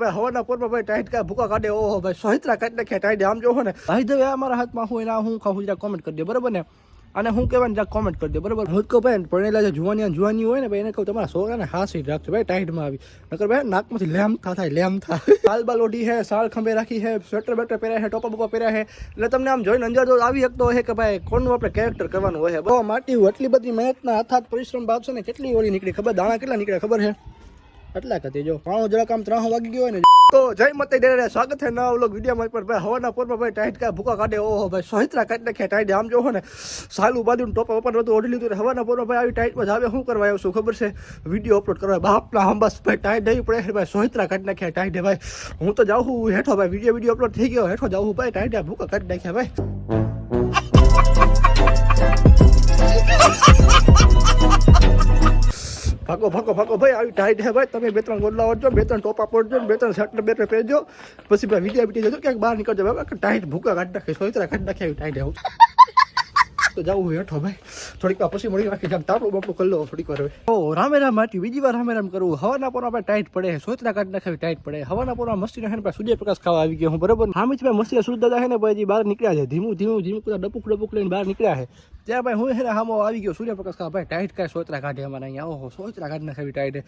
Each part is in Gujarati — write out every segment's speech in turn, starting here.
ભાઈ, હવાના પોરમાં ભાઈ ટાઈટ કા ભૂકા કાઢે, ઓહો ભાઈ સોહિત્રા કાઢી નાખ્યા, ટાઈટ આમ જોવો ને. ભાઈ દવે અમારા હાથમાં હું એના હું ખાવું જરા કોમેન્ટ કરી દે, બરાબર ને? અને હું કહેવાય જરા કોમેન્ટ કરી દે, બરાબર? હું કહું ભાઈ, પરણેલા જે જુવાની જુવાની હોય ને ભાઈ, એને કહું, તમારા છોકરાને હાસી રાખજો ભાઈ, ટાઈટમાં આવી. નકર ભાઈ, નાકમાંથી લેમ થા થાય, લેમ થા. સાલ બાલ ઓઢી હે, સાલ ખંભે રાખી હે સ્વેટર બેટર પહેર્યા હે, ટોપા બોપા પહેર્યા હે. એટલે તમને આમ જોઈને અંજાર તો આવી શકતો હોય કે ભાઈ, કોનું આપણે કેરેક્ટર કરવાનું હોય બહુ માટી એટલી બધી મહેનતના હાથ હાથ પરિશ્રમ બાપ છે ને કેટલી ઓળી નીકળી ખબર? દાણા કેટલા નીકળ્યા ખબર છે એટલા કતી જો પાણો જરાક આમ ત્રણ વાગી ગયો ને, તો જય મતે ડેરે સ્વાગત છે નવા વ્લોગ વિડીયોમાં પર ભાઈ હવાના પોરમાં ભાઈ ટાઈટ કા ભૂકા કાઢે. ઓહો ભાઈ સોહિત્રા કાઢી નાખ્યા ટાઈટ આમ જોવો ને, સાલું બાજુ ટોપા વપા બધું ઓઢી લીધું હવાના પોરમાં ભાઈ આવી ટાઈટમાં આવે. શું કરવા આવ્યો છું ખબર છે? વીડિયો અપલોડ કરવા. બાપના હંબાસ ભાઈ ટાઈટ નહીં પડે ભાઈ. સોહિત્રા કાઢી નાખ્યા ટાઈટે ભાઈ. હું તો જાઉં હેઠો ભાઈ. વીડિયો વીડિયો અપલોડ થઈ ગયો. હેઠો જાઉં ભાઈ. ટાઈટ ભૂકા કાઢી નાખ્યા ભાઈ. ભાગો ભાગો ભાગો ભાઈ, આવી ટાઈટ હે ભાઈ. તમે બે ત્રણ ગોડલા ઓળજો બે ત્રણ ટોપા પડજો, બે ત્રણ શર્ટ બે ત્રણ પહેરજો. પછી ભાઈ વીડિયો વીડિયો જજો, ક્યાંક બહાર નીકળજો. ભાઈ ટાઈટ ભૂકા કાઢી નાખે, સોયતરા કાઢી નાખે, આવી ટાઈટ આવું તો જાવું હેઠો ભાઈ. થોડીક વાર પછી મળી રાખી જામ તાપડું બાપડું કરી લો, થોડીક વાર હવે. ઓ, રામે રામ માટી બીજી વાર રામે રામ કરવું હવાના પોરા ભાઈ ટાઈટ પડે. સોયતરા કાઢ નાખાવી ટાઈટ પડે. હવાના પોરા મસ્તી નાખે ને સૂર્યપ્રકાશ ખાવા આવી ગયો હું, બરોબર? હામી ભાઈ મસ્તી સૂર્ય દાદા છે ને ભાઈ બહાર નીકળ્યા છે. ધીમું ધીમું ધીમું, બધા ડપુક ડપુક લઈને બહાર નીકળ્યા છે. ત્યાં ભાઈ હું છે હામો આવી ગયો. સૂર્યપ્રકાશ ખાવા. ભાઈ, ટાઈટ કાંઈ સોયતરા કાઢે અમારે અહીંયા. ઓહો, સોયતરા કાઢ નાખાવી ટાઈટ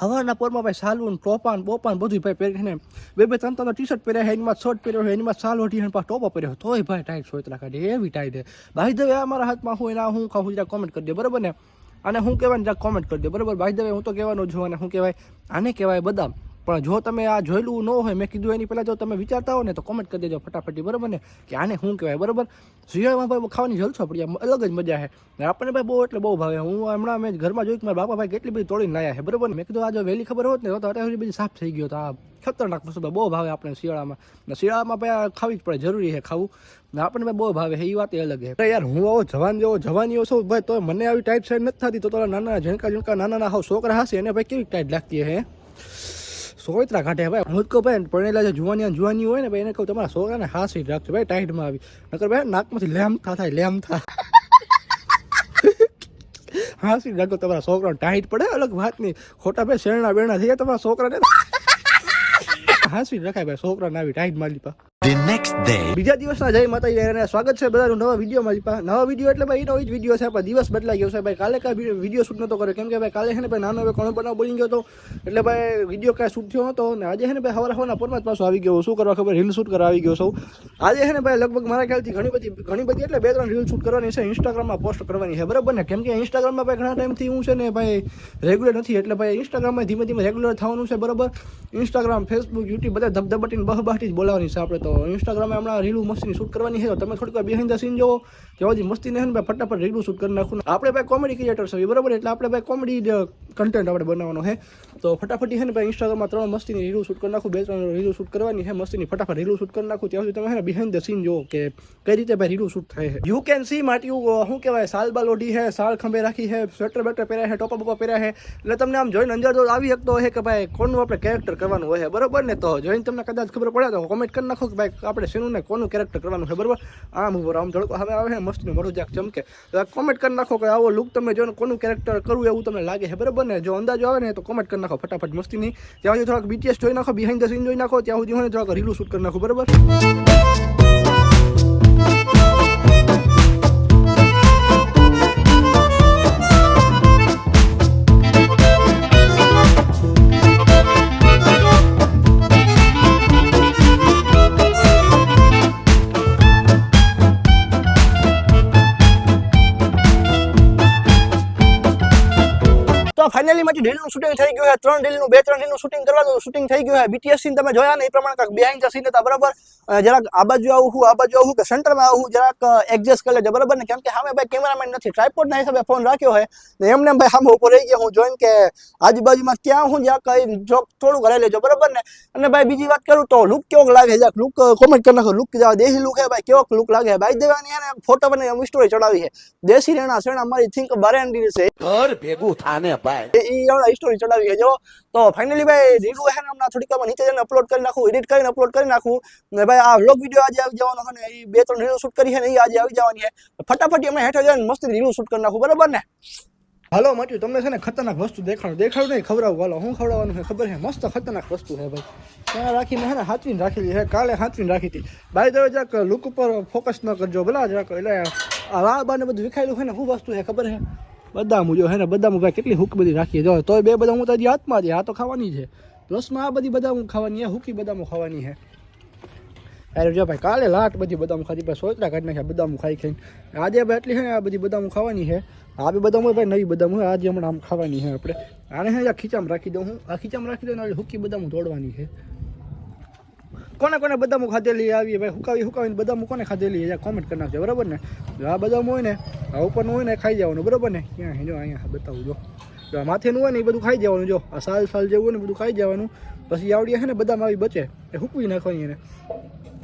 હવાના પોરમાં ભાઈ સાલું ટોપાન બોપાન બધું ભાઈ પહેરીને બે બે ત્રણ ત્રણ ટી શર્ટ પહેર્યા હોય એનીમાં શર્ટ પહેર્યો હોય એનીમાં સાલ ઓઢી પાછો ટોપો પહેર્યો તોય ભાઈ ટાઈટ શોત કાઢે એવી ટાઈટ ભાઈ દવે અમારા હાથમાં હું એના હું ખાવું જરા કોમેન્ટ કરી દે, બરાબર ને? અને હું કહેવાય જરા કોમેન્ટ કરી દે, બરાબર? ભાઈ દવે હું તો કહેવાનું છું અને શું કહેવાય? આને કહેવાય બદામ. પણ જો તમે આ જોયેલું ન હોય, મેં કીધું એની પહેલાં જો તમે વિચારતા હો ને, તો કોમેન્ટ કરી દેજો ફટાફટી, બરાબર ને? કે આને શું કહેવાય, બરાબર? શિયાળામાં ભાઈ ખાવાની જલસો પડી આમ અલગ જ મજા છે. ને આપણને ભાઈ બહુ એટલે બહુ ભાવે. હું હમણાં મેં ઘરમાં જોયું કે મારા બાપા ભાઈ કેટલી બધી તોડીને લાયા છે, બરાબર ને? મેં કીધું, આ જો વહેલી ખબર હોત ને, તો અત્યારે બધી સાફ થઈ ગયો તો આ ખતરનાક વસ્તુ બહુ ભાવે આપણે શિયાળામાં. ને શિયાળામાં ભાઈ ખાવી જ પડે, જરૂરી છે ખાવું. ને આપણને ભાઈ બહુ ભાવે એ વાત અલગ છે. યાર, હું આવો જવાન જેવો જવાની છું ભાઈ તો મને આવી ટાઈટ સાઈડ નથી થતી, તો તારા નાના ઝણકા ઝણકા નાના નાના હાવ છોકરા હશે, એને ભાઈ કેવી ટાઈટ લાગતી હે? સોયત્રા ઘાટે ભાઈ. હું કહું ભાઈ, પરણેલા જે જુવાની જુવાની હોય ને ભાઈ, એને કહું તમારા છોકરાને હાસી રાખજો ભાઈ ટાઈટમાં આવી. નકર ભાઈ, નાકમાંથી લેમ થા થાય, લેમ થા. હાસી રાખો તમારા છોકરાને ટાઈટ પડે, અલગ વાત નહીં ખોટા ભાઈ શેરણા બેરણા થઈ ગયા તમારા છોકરાને. હાસી રખાય ભાઈ, છોકરાને આવી ટાઈટ મારી પા. The ડે બીજા દિવસના જય માતાજી અને સ્વાગત છે બધાનું નવા વિડીયોમાં પાસે નવા વીડિયો એટલે ભાઈ એનો જ વીડિયો છે, પણ દિવસ બદલાઈ ગયો છે. ભાઈ કાલે કાંઈ વીડિયો શૂટ નતો કર્યો. કેમ કે ભાઈ કાલે છે ને ભાઈ નાનો હવે કોણ બનાવ બોલી ગયો હતો. એટલે ભાઈ વીડિયો કાંઈ શૂટ થયો નતો અને આજે છે ને ભાઈ હવારે હવાના પોરમાં પાછો આવી ગયો. શું કરવા ખબર? રીલ શૂટ કરવા આવી ગયો છું. આજે છે ને ભાઈ લગભગ મારા ખ્યાલથી ઘણી બધી ઘણી બધી એટલે બે ત્રણ રીલ શૂટ કરવાની છે. ઇન્સ્ટાગ્રામમાં પોસ્ટ કરવાની છે. બરાબર ને? કેમ કે ઇન્સ્ટાગ્રામમાં ભાઈ ઘણા ટાઈમથી હું છે ને ભાઈ રેગ્યુલર નથી. એટલે ભાઈ ઇન્સ્ટાગ્રામમાં ધીમે ધીમે રેગ્યુલર થવાનું છે. બરાબર? ઇન્સ્ટાગ્રામ ફેસબુક યુટ્યુબ બધા ધબધબાટીને બહબાટી જ બોલાવવાની છે આપણે તો. ઇન્સ્ટાગ્રામમાં હમણાં રીલું મસ્તીની શૂટ કરવાની છે. તો તમે થોડીક વાર બિહાઇન્ડ ધ સીન જોવો કે હજી મસ્તી ને ભાઈ, ફટાફટ રીલું શૂટ કરી નાખું. આપણે ભાઈ કોમેડી ક્રિએટર છે બરાબર? એટલે આપણે ભાઈ કોમેડી કન્ટેન્ટ આપણે બનાવવાનો છે. તો ફટાફટી છે ને ભાઈ ઇન્સ્ટાગ્રામમાં ત્રણ મસ્તીની રીલું શૂટ કરી નાખું. બે ત્રણ રીલું શૂટ કરવાની છે. મસ્તીની ફટાફટ રીલું શૂટ કરી નાખું. ત્યાં સુધી તમે છે ને બિહાઇન્ડ ધ સીન જોવો કે કઈ રીતે ભાઈ રીલું શૂટ થાય છે. યુ કેન સી માટ્યું શું કહેવાય, સાલ બાલ ઓઢી છે, સાલ ખંભે રાખી છે સ્વેટર બેટર પહેર્યા છે ટોપા બોપા પહેર્યા છે. એટલે તમને આમ જોઈને અંજાર તો આવી શકતો હોય કે ભાઈ કોનું આપણે કેરેક્ટર કરવાનું હોય બરોબર ને? તો જોઈને તમને કદાચ ખબર પડે તો કોમેન્ટ કરી નાખો કે ભાઈ આપણે શેનું ને કોનું કેરેક્ટર કરવાનું છે, બરોબર? આમ ઉપર આમ ધડકો. હવે આવે છે, મસ્તનું મોઢું જ્યાંક ચમકે. તો કોમેન્ટ કરી નાખો કે આવો લુક તમે જો કોનું કેરેક્ટર કરવું એવું તમને લાગે છે, બરોબર ને? જો અંદાજો આવે ને તો કોમેન્ટ કરી નાખો ફટાફટ મસ્તીની. ત્યાં સુધી થોડાક બીટીએસ જોઈ નાખો બિહાઇન્ડ ધ સીન જોઈ નાખો, ત્યાં સુધી ને થોડાક રીલું શૂટ કરી નાખો, બરોબર? ફાઇનલી માંથી રીલનું શૂટિંગ થઈ ગયું છે, ત્રણ રીલનું બે, ત્રણ રીલનું શૂટિંગ કરવાનું શૂટિંગ થઈ ગયું છે. બીટીએસ સીન તમે જોયા ને, એ પ્રમાણે કાંઈક બિહાઇન્ડ ધ સીન હતા, બરાબર? જરાક આ બાજુ આવું હું આ બાજુ આવું કે સેન્ટરમાં આવું જરાક એડજસ્ટ કરી લેજો, બરાબર ને? કેમ કે સામે ભાઈ કેમેરામેન નથી. ટ્રાયપોડના હિસાબે ફોન રાખ્યો હોય ને એમને ભાઈ સામે ઉપર રહી ગયા, હું જોઈને કે આજુબાજુમાં ક્યાં હું જ્યાં કઈ જો થોડું કરી લેજો, બરાબર ને? અને ભાઈ બીજી વાત કરું તો લુક કેવો લાગે છે? લુક કોમેન્ટ કરી નાખો લુક દેશી લુક હે ભાઈ કેવો લુક લાગે છે? ભાઈ દેવાની અને ફોટો બને સ્ટોરી ચડાવી છે. દેશી રેણા શેણા મારી થિંક બારેન્ડી છે. ઘર ભેગું થાને ભાઈ. એ હમણાં સ્ટોરી ચડાવી છે જો, તો ફાઇનલી ભાઈ, રીલું છે ને હમણાં થોડીક વારમાં નીચે જઈને અપલોડ કરી નાખું એડિટ કરીને અપલોડ કરી નાખું. ને ભાઈ, આ વ્લોગ વીડિયો આજે આવી જવાનો છે ને, એ બે ત્રણ રીલો શૂટ કરી છે ને, એ આજે આવી જવાની છે. ફટાફટ એમને હેઠળ જઈને મસ્ત રીલું શૂટ કરી નાખું, બરાબર ને? હાલો માટ્યું તમને છે ને ખતરનાક વસ્તુ દેખાડું. દેખાડું નહીં, ખવડાવું. હાલો, હું ખવડાવવાનું છે, ખબર છે? મસ્ત ખતરનાક વસ્તુ છે ભાઈ. ત્યાં રાખીને છે ને હાચવીને રાખેલી છે, કાલે હાચવીને રાખી હતી. બાય દવે જરાક લુક ઉપર ફોકસ ન કરજો, ભલા જરાક. એટલે આ વાળ બાને બધું વિખાયેલું છે ને, શું વસ્તુ છે, ખબર છે? બદામ જો હે ને, બદામ ભાઈ કેટલી હુક બધી રાખી જો, તોય બે બદામ હું તો હજી હાથમાં છે, આ તો ખાવાની છે. પ્લસમાં આ બધી બદામ ખાવાની છે, હુકી બદામો ખાવાની છે. અરે જો ભાઈ, કાલે લાટ બધી બદામ ખાધી ભાઈ સોચરા કાઢી નાખ્યા, બદામ ખાઈ ખાઈને. આજે ભાઈ એટલી છે આ બધી બદામ ખાવાની છે. આ બી બદામ હોય, ભાઈ નવી બદામ હોય, આજે હમણાં આમ ખાવાની છે આપણે. આને હે ખીચામાં રાખી દઉં હું. આ ખીચામાં રાખી દઉં ને હુકી બદામ તોડવાની છે. કોને કોને બદામો ખાધેલી આવી ભાઈ? હુકાવી, હુકાવીને બદામો કોને ખાધેલી છે? કોમેન્ટ કરી નાખજો, બરાબર ને? જો આ બદામ હોય ને, આ ઉપરનું હોય ને ખાઈ જવાનું, બરાબર ને? ક્યાં જો, અહીંયા બતાવું, જો. જો, આ માથેનું હોય ને, એ બધું ખાઈ જવાનું, જો. આ સાલ સાલ જેવું હોય ને બધું ખાઈ જવાનું. પછી આવડી છે ને, બદામ આવી બચે. એ હુકવી નાખવાની એને.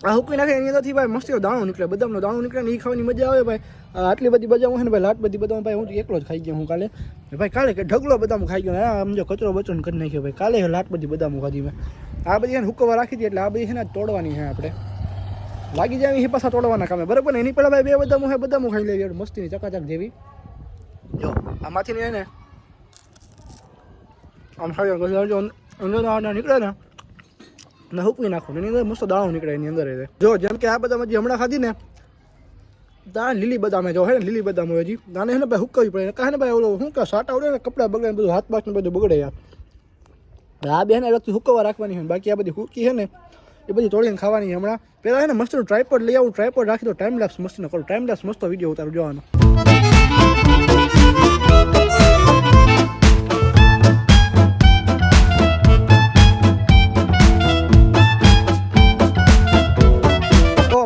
આ હુકવી નાખે એની અંદરથી ભાઈ, મસ્તીનો દાણો નીકળે, બદામનો દાણો નીકળે ને એ ખાવાની મજા આવે ભાઈ. આ આટલી બધી બદામ છે ને ભાઈ, લાટ બધી બદામ, ભાઈ, હું તો એકલો જ ખાઈ ગયો હું કાલે. ભાઈ, કાલે કે ઢગલો બદામ ખાઈ ગયો હા સમજો કચરો બચરો કરી નાખ્યો ભાઈ. કાલે લાટ બધી બદામ ખાધી મેં. આ બધી એને હુકવા રાખી હતી એટલે આ બધી છે ને તોડવાની છે આપણે. લાગી જાય એ પાછા તોડવાના કામે. બરાબર ને? એની પહેલાં ભાઈ બે બધા છે બધા ખાઈ લેવી એટલે મસ્તીની, ચકાચક જેવી. જો, આમાંથી ને એને આમ ખાઈ અંદર આ નીકળે ને ને હુકવી નાખો. એની અંદર મસ્ત દાણો નીકળે એની અંદર જો, જેમ કે આ બધામાં જે હમણાં ખાધી ને, દાણ લીલી બદામ જો, હે લીલી બદામ હોય હજી. દાને હે ને ભાઈ હુકવી પડે. કાંઈ ને ભાઈ ઓલો, શું કે, સાટા આવડે ને, કપડાં બગડે બધું હાથ પાસ ને બધું બગડે યાર. આ બેન વ્યક્તિ હુકવા રાખવાની હોય બાકી આ બધી હુકી છે ને, એ બધી તોડીને ખાવાની હમણાં. પહેલાં એને મસ્તનું મસ્ત ટ્રાયપોડ લઈ આવું ટ્રાયપોડ રાખી દો ટાઈમ લેપ્સ મસ્ત કરો ટાઈમ લેપ્સ મસ્ત વીડિયો ઉતારું, જોવાનો.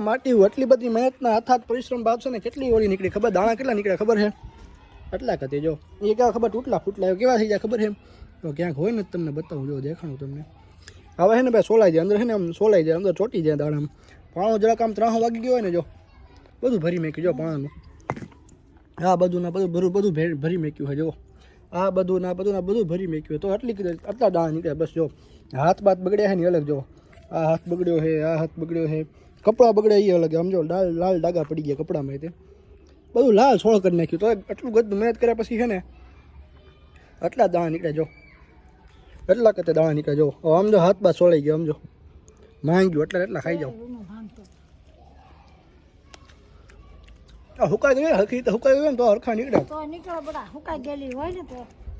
માટી એટલી બધી મહેનતના અથાત પરિશ્રમ બાદ છે ને, કેટલી ઓળી નીકળી ખબર? દાણા કેટલા નીકળ્યા ખબર છે? આટલા કતી જો. એ કેવા ખબર? તૂટલા ફૂટલા કેવા થઈ જાય ખબર છે? તો ક્યાંક હોય ને તમને બતાવું, જો દેખાણું તમને. હવે છે ને ભાઈ સોલાઈ જાય, અંદર છે ને આમ સોલાઈ જાય, અંદર ચોટી જાય દાણામાં પાણો જરાક આમ ત્રણ વાગી ગયો હોય ને જો, બધું ભરી મેક્યું, જો પાણાનું. આ બધું ના બધું બધું બધું ભરી- ભરી મેક્યું હોય, જો. આ બધું ના બધું ના બધું ભરી મેક્યું તો આટલી આટલા દાણા નીકળ્યા, બસ જો. હાથ બાત બગડ્યા છે ને અલગ, જો. આ હાથ બગડ્યો છે આ હાથ બગડ્યો છે કપડાં બગડ્યા એ અલગ, આમ જો, લાલ લાલ ડાગા પડી ગયા કપડામાં તે. બધું લાલ સોળ કરી નાખ્યું. તો એટલું બધું મહેનત કર્યા પછી છે ને, આટલા દાણા નીકળ્યા, જો. એટલા કતે દાણા નીકળે જો. આમ જો હાથ બાદ સોળાઈ ગયો આમ જો. માંગ્યું એટલા એટલા ખાઈ જાઓ. આ હુકાઈ ગયું હરખી રીતે હુકાઈ ગયું ને તો હરખા નીકળે તો નીકળો બડા હુકાઈ ગયેલી હોય ને તો.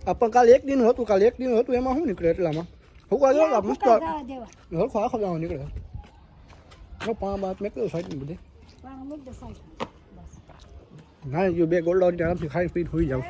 આ પણ કાલે એક દિન હતું કાલે એક દિન હતું એમાં શું નીકળે એટલામાં? હુકાઈ ગયો મસ્ત હરખો આખો દાણો નીકળે. પાંચ બાત મેં કીધું સાઈડ બધી. ના જો બે ગોલ્ડ આરામથી ખાઈ પી હોઈ જાવ